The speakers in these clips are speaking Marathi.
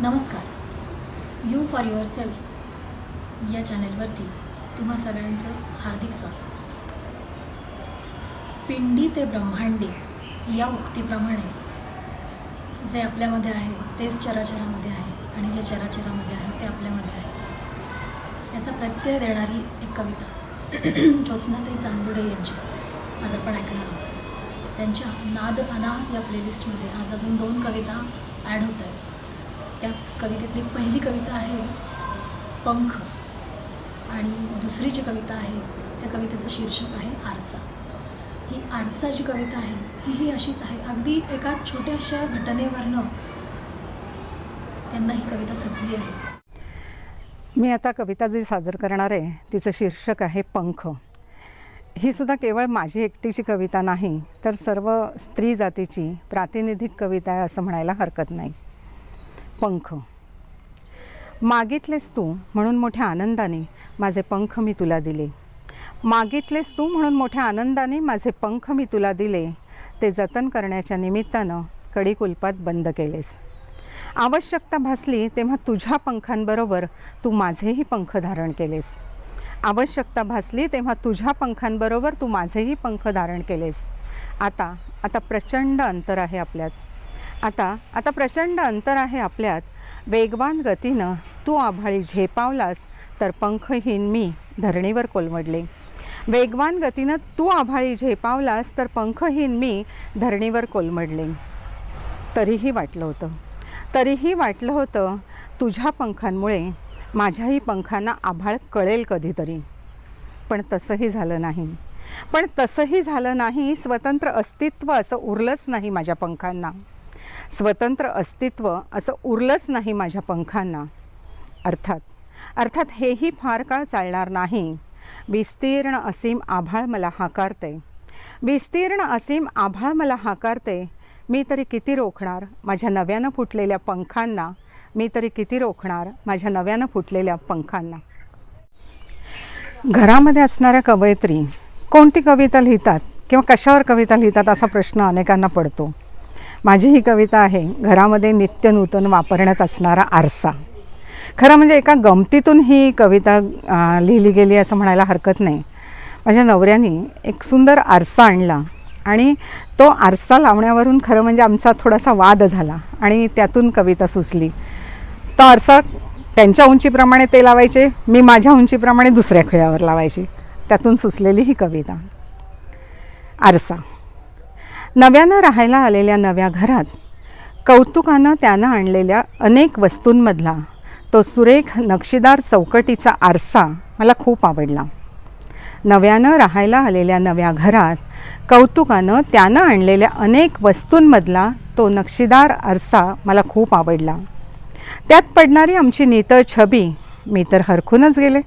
नमस्कार. यू फॉर युअर सेल्फ या चॅनेलवरती तुम्हा सगळ्यांचं हार्दिक स्वागत. पिंडी ते ब्रह्मांडी या उक्तीप्रमाणे जे आपल्यामध्ये आहे तेच चराचरामध्ये आहे आणि जे चराचरामध्ये आहे ते आपल्यामध्ये आहे. याचा प्रत्यय देणारी एक कविता. ज्योत्स्नाताई चांदुडे यांची. आज आपण ऐकणार आहोत. त्यांच्या नाद अनाथ या प्लेलिस्टमध्ये आज अजून दोन कविता ॲड होत आहेत. त्या कवितेतली पहिली कविता आहे पंख. आणि दुसरी जी कविता आहे त्या कवितेचं शीर्षक आहे आरसा. ही आरसा जी कविता आहे ही ही अशीच आहे. अगदी एका छोट्याशा घटनेवरनं त्यांना ही कविता सुचली आहे. मी आता कविता जी सादर करणार आहे तिचं शीर्षक आहे पंख. ही सुद्धा केवळ माझी एकटीची कविता नाही तर सर्व स्त्री जातीची प्रातिनिधिक कविता आहे असं म्हणायला हरकत नाही. पंख. मागितलेस तू म्हणून मोठ्या आनंदाने माझे पंख मी तुला दिले. मागितलेस तू म्हणून मोठ्या आनंदाने माझे पंख मी तुला दिले. ते जतन करण्याच्या निमित्तानं कडी कुलपात बंद केलेस. आवश्यकता भासली तेव्हा तुझ्या पंखांबरोबर तू माझेही पंख धारण केलेस. आवश्यकता भासली तेव्हा तुझ्या पंखांबरोबर तू माझेही पंख धारण केलेस. आता आता प्रचंड अंतर आहे आपल्यात. आता आता प्रचंड अंतर आहे आपल्यात. वेगवान गतीनं तू आभाळी झेपावलास तर पंखहीन मी धरणीवर कोलमडले. वेगवान गतीनं तू आभाळी झेपावलास तर पंखहीन मी धरणीवर कोलमडले. तरीही वाटलं होतं. तरीही वाटलं होतं तुझ्या पंखांमुळे माझ्याही पंखांना आभाळ कळेल कधीतरी. पण तसंही झालं नाही. पण तसंही झालं नाही स्वतंत्र अस्तित्व असं उरलंच नाही माझ्या पंखांना. स्वतंत्र अस्तित्व असं उरलंच नाही माझ्या पंखांना. अर्थात अर्थात हेही फार काळ चालणार नाही. विस्तीर्ण असीम आभाळ मला हाकारते. विस्तीर्ण असीम आभाळ मला हाकारते. मी तरी किती रोखणार माझ्या नव्यानं फुटलेल्या पंखांना? मी तरी किती रोखणार माझ्या नव्यानं फुटलेल्या पंखांना? घरामध्ये असणाऱ्या कवयित्री कोणती कविता लिहितात किंवा कशावर कविता लिहितात असा प्रश्न अनेकांना पडतो. माझी ही कविता आहे घरामध्ये नित्य नूतन वापरण्यात असणारा आरसा. खरं म्हणजे एका गमतीतून ही कविता लिहिली गेली असं म्हणायला हरकत नाही. माझ्या नवऱ्याने एक सुंदर आरसा आणला आणि तो आरसा लावण्यावरून खरं म्हणजे आमचा थोडासा वाद झाला आणि त्यातून कविता सुचली. तो आरसा त्यांच्या उंचीप्रमाणे ते लावायचे मी माझ्या उंचीप्रमाणे दुसऱ्या खिळ्यावर लावायची. त्यातून सुचलेली ही कविता. आरसा. नव्यानं राहायला आलेल्या नव्या घरात कौतुकानं त्यानं आणलेल्या अनेक वस्तूंमधला तो सुरेख नक्षीदार चौकटीचा आरसा मला खूप आवडला. नव्यानं राहायला आलेल्या नव्या घरात कौतुकानं त्यानं आणलेल्या अनेक वस्तूंमधला तो नक्षीदार आरसा मला खूप आवडला. त्यात पडणारी आमची नितळ छबी मी तर हरखूनच गेले.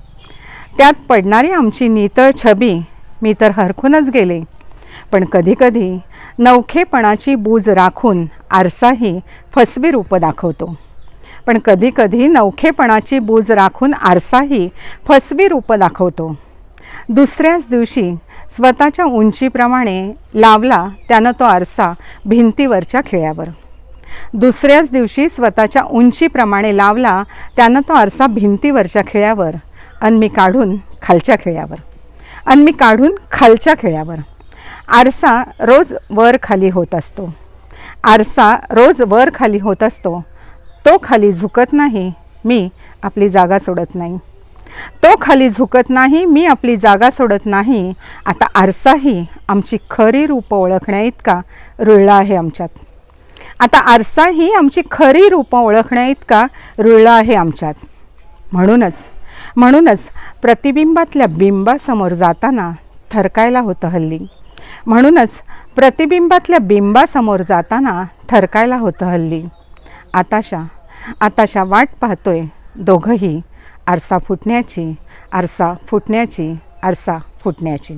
त्यात पडणारी आमची नितळ छबी मी तर हरखूनच गेले. पण कधीकधी नवखेपणाची बूज राखून आरसाही फसवी रूप दाखवतो. पण कधीकधी नवखेपणाची बूज राखून आरसाही फसवी रूप दाखवतो. दुसऱ्याच दिवशी स्वतःच्या उंचीप्रमाणे लावला त्यानं तो आरसा भिंतीवरच्या खिळ्यावर. दुसऱ्याच दिवशी स्वतःच्या उंचीप्रमाणे लावला त्यानं तो आरसा भिंतीवरच्या खिळ्यावर आणि मी काढून खालच्या खिळ्यावर. आणि मी काढून खालच्या खिळ्यावर. आरसा रोज वर खाली होत असतो. आरसा रोज वर खाली होत असतो. तो खाली झुकत नाही मी आपली जागा सोडत नाही. तो खाली झुकत नाही मी आपली जागा सोडत नाही. आता आरसाही आमची खरी रूपं ओळखण्या इतका रुळला आहे आमच्यात. आता आरसाही आमची खरी रूपं ओळखण्या इतका रुळला आहे आमच्यात. म्हणूनच म्हणूनच प्रतिबिंबातल्या बिंबासमोर जाताना थरकायला होतं हल्ली. म्हणूनच प्रतिबिंबातल्या बिंबासमोर जाताना थरकायला होतं हल्ली. आताशा आताशा वाट पाहतोय दोघंही आरसा फुटण्याची आरसा फुटण्याची आरसा फुटण्याची.